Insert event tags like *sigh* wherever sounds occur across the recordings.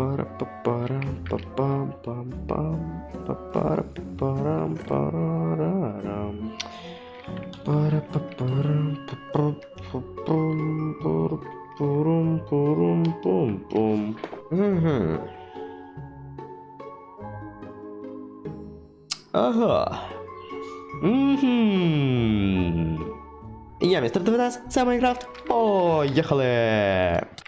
para Aha, hmm. Я містер 19, це Майнкрафт. Поїхали!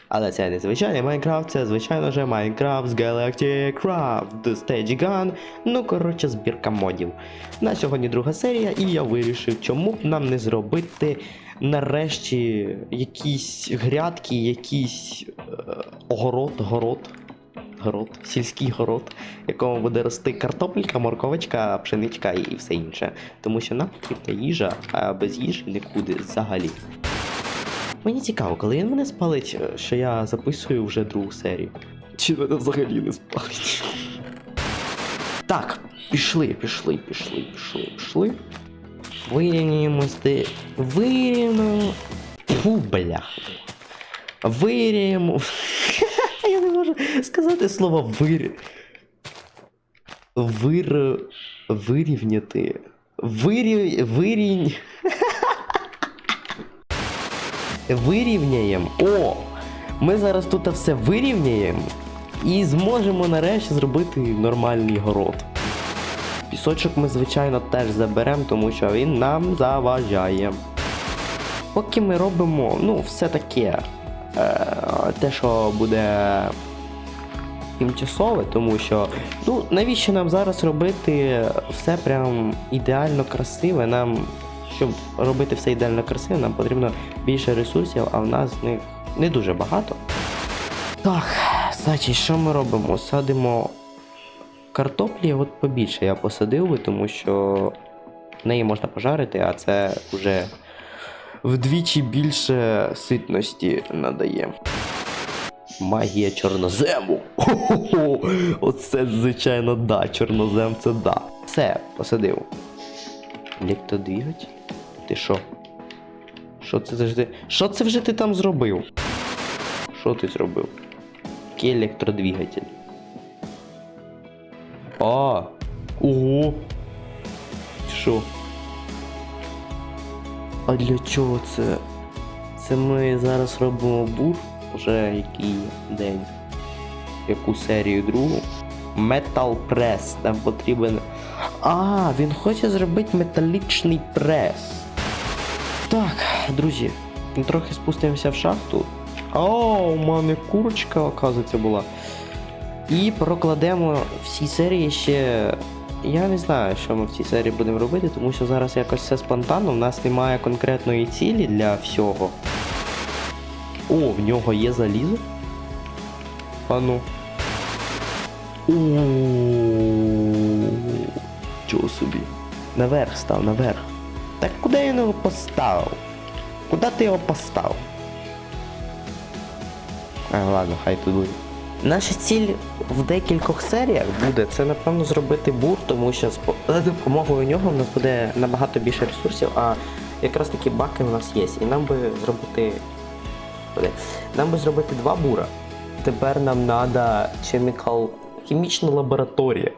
Але це не звичайний Майнкрафт, це звичайно же Майнкрафт з Galactic Craft, Stage Gun, ну коротше збірка модів. На сьогодні друга серія, і я вирішив, чому б нам не зробити нарешті якісь грядки, якийсь е, огород, город. Город, сільський город, в якому буде рости картопелька, морковочка, пшеничка і все інше. Тому що нам потрібна їжа, а без їжі нікуди взагалі. Мені цікаво, коли він мене спалить, е, що я записую вже другу серію. Чи мене взагалі не спалить? Так, пішли, пішли, пішли, пішли, пішли. Вирівняємось де. Вирівняємо. Фу, бля. Вирівняємо. *laughs* Я не можу сказати слово вир. Вир. Вирівняти. Вирів... Вирінь. *laughs* Вирівняємо. О! Ми зараз тут все вирівняємо і зможемо нарешті зробити нормальний город. Пісочок ми, звичайно, теж заберемо, тому що він нам заважає. Поки ми робимо, ну, все таке. Е, те, що буде тимчасове, тому що ну навіщо нам зараз робити все прям ідеально красиве? Нам, щоб робити все ідеально красиве, нам потрібно більше ресурсів, а в нас них не дуже багато. Так, значить, що ми робимо? Садимо картоплі, от побільше я посадив би, тому що неї можна пожарити, а це вже вдвічі більше ситності надає. Магія чорнозему. Хо-хо-хо. Оце, звичайно, да. Чорнозем це да. Все, посадив. Електродвигатель? Ти що? Що це ти? Що це вже ти там зробив? Що ти зробив? Який електродвигатель? А, ого. Що? А для чого це? Це ми зараз робимо бур вже який день. Яку серію другу. Metal Press. Нам потрібен. А, він хоче зробити металічний прес. Так, друзі, трохи спустимося в шахту. О, у мене курочка, оказується, була. І прокладемо в цій серії ще. Я не знаю, що ми в цій серії будемо робити, тому що зараз якось все спонтанно, у нас немає конкретної цілі для всього. О, в нього є залізо. А ну. Чого собі? Наверх став, наверх. Так куди я його поставив? Куди ти його поставив? А, ладно, хай тут буде. Наша ціль в декількох серіях буде це напевно зробити бур, тому що за допомогою нього в нас буде набагато більше ресурсів, а якраз такі баки в нас є. І нам би зробити. Нам би зробити два бура. Тепер нам треба chemical... хімічна лабораторія.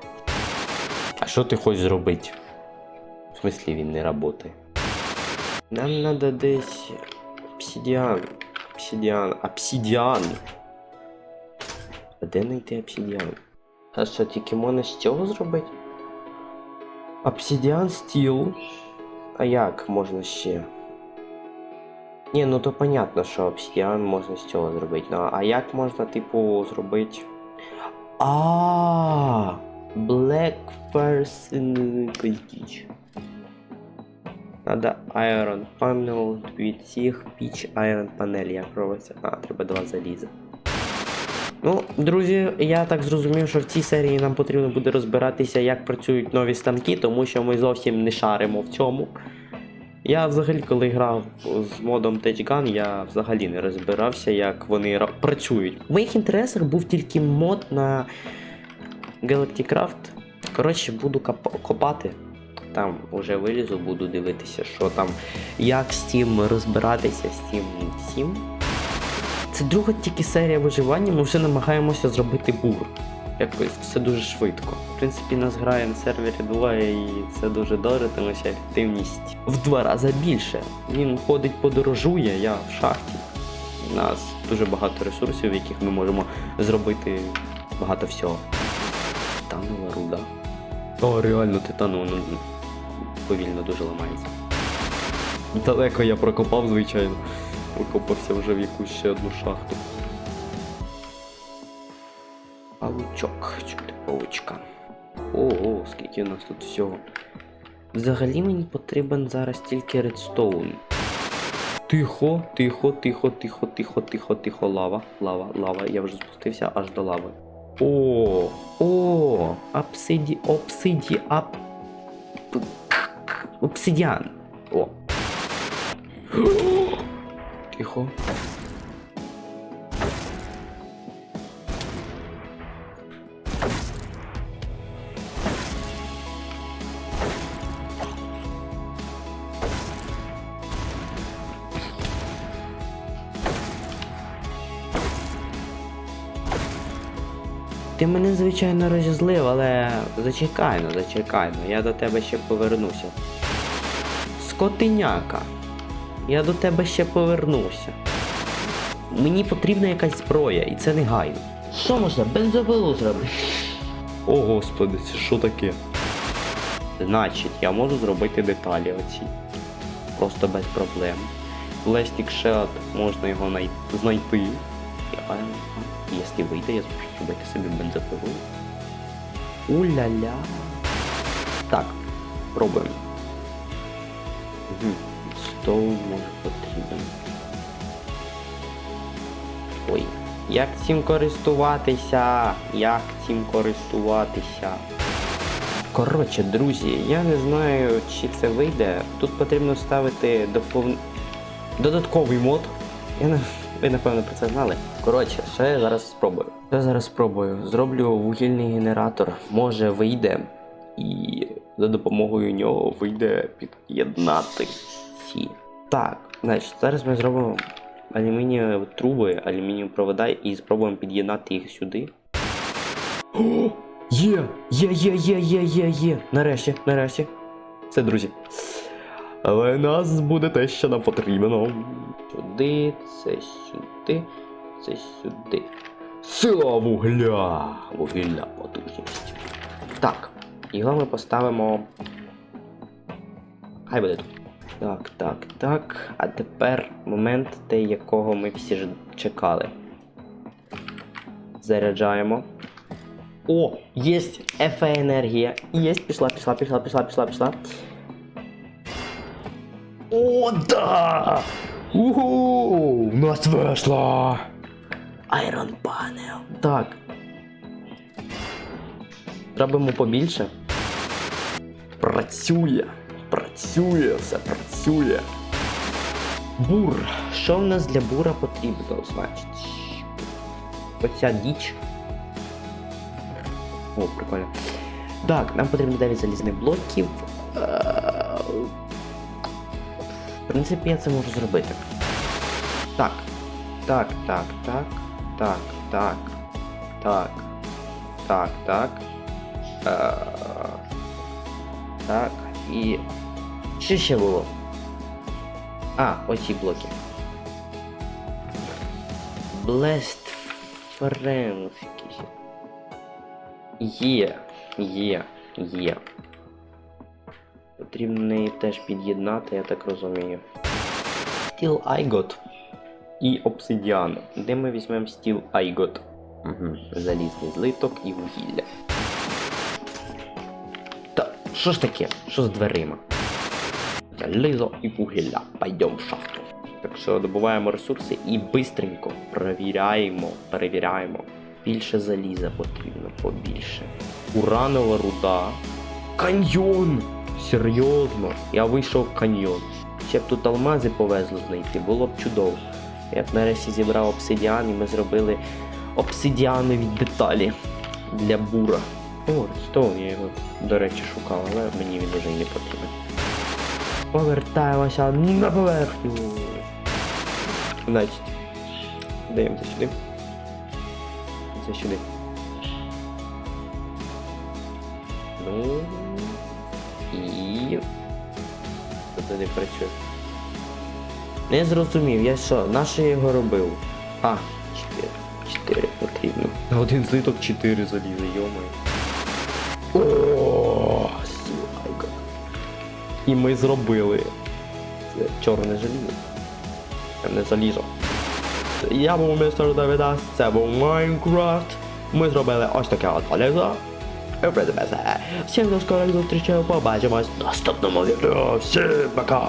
А що ти хочеш зробити? В смислі він не працює. Нам треба десь обсидіан. Обсидіан. Обсидіан. А де знайти обсидіан? А що, тільки можна з цього зробити? Обсидіан стіл. А як можна ще? Ні, ну то понятно, що обсидіан можна з цього зробити. Ну, а як можна, типу, зробити. А, Black Person Teach. Надо Iron Panel від всіх Peach Iron Panel. Як робиться? А, треба два заліза. Ну, друзі, я так зрозумів, що в цій серії нам потрібно буде розбиратися, як працюють нові станки, тому що ми зовсім не шаримо в цьому. Я взагалі, коли грав з модом Gun, я взагалі не розбирався, як вони ра- працюють. В моїх інтересах був тільки мод на Galactic Craft. Коротше, буду копати. Там вже вилізу, буду дивитися, що там, як з тим розбиратися, з тим всім. Це друга тільки серія виживання, ми вже намагаємося зробити бур. Якось все дуже швидко. В принципі, нас грає на сервері двоє і це дуже добре, тому що ефективність в два рази більше. Він ходить, подорожує, я в шахті. У нас дуже багато ресурсів, в яких ми можемо зробити багато всього. Титанова руда. О, реально титанова ну, повільно дуже ламається. Далеко я прокопав, звичайно. Прокопався вже в якусь ще одну шахту. Павучок, чути павучка. Ого, скільки у нас тут всього. Взагалі мені потрібен зараз тільки редстоун. Тихо, тихо, тихо, тихо, тихо, тихо, тихо, лава, лава, лава. Я вже спустився аж до лави. О, о, обсиді, обсиді, ап. Обсидіан. О. Тихо. Ти мене, звичайно, розізлив, але зачекай ну, зачекай ну, я до тебе ще повернуся. Скотиняка. Я до тебе ще повернуся. Мені потрібна якась зброя, і це негайно. Що можна? Бензопилу зробити? О господи, це що таке? Значить, я можу зробити деталі оці. Просто без проблем. Plastic Shot, можна його най... знайти. А, Якщо вийде, я зможу зробити собі бензопилу. Уля-ля. Так, пробуємо. Угу. Стол може потрібен. Ой, як цим користуватися? Як цим користуватися? Коротше, друзі, я не знаю, чи це вийде. Тут потрібно ставити допов... додатковий мод. Я не... Ви напевно про це знали. Коротше, що я зараз спробую. Що я зараз спробую? Зроблю вугільний генератор. Може вийде. І за допомогою нього вийде під'єднати. Так, значить, зараз ми зробимо алюмінієві труби, алюмінієві провода і спробуємо під'єднати їх сюди. О! Є! Є, є, є, є, є, є! Нарешті, нарешті. Це друзі. Але нас буде те, що нам потрібно. Сюди, це сюди, це сюди. Сила вугля! Вугілля потужність. Так, його ми поставимо. Хай буде тут. Так, так, так. А тепер момент, те, якого ми всі ж чекали. Заряджаємо. О, єсть ефе енергія. Єсть, пішла, пішла, пішла, пішла, пішла, пішла. О, да! Угу! В нас вийшло! Iron Panel. Так. Робимо побільше. Працює. Працює, все працює. Бур. Що в нас для бура потрібно, значить? Оця діч. О, прикольно. Так, нам потрібно 9 залізних блоків. Е, В принципі, я це можу зробити. Так. Так, так, так. Так, так. Так. Так, так. Е, Так. І. Що ще було? А, оці блоки. Blast Friends. Є, є, є. Потрібно неї теж під'єднати, я так розумію. Steel Igot і обсидіан. Де ми візьмемо Steel Igot? Угу. Залізний злиток і вугілля. Та що ж таке? Що з дверима? Залізо і вугілля. Пойдем в шахту. Так що добуваємо ресурси і бистренько перевіряємо, перевіряємо. Більше заліза потрібно, побільше. Уранова руда. Каньйон! Серйозно, я вийшов в каньйон. Ще б тут алмази повезло знайти, було б чудово. Я б нарешті зібрав обсидіан і ми зробили обсидіанові деталі для бура. О, Редстоун, я його, до речі, шукав, але мені він уже не потрібен. Повертаємося на поверхню. Значить, Дивимося сюди. Це сюди. Ну. І. Тут не працює. Не зрозумів, я що, на що я його робив? А, 4. 4 потрібно. На один злиток 4 залізи, йомаю. І ми зробили. Чорне желізо. Не залізо. Я був містер Давідас, це був Майнкрафт. Ми зробили ось таке от залізо. І в. Всім до скорих зустрічей, побачимось в наступному відео. Всім пока!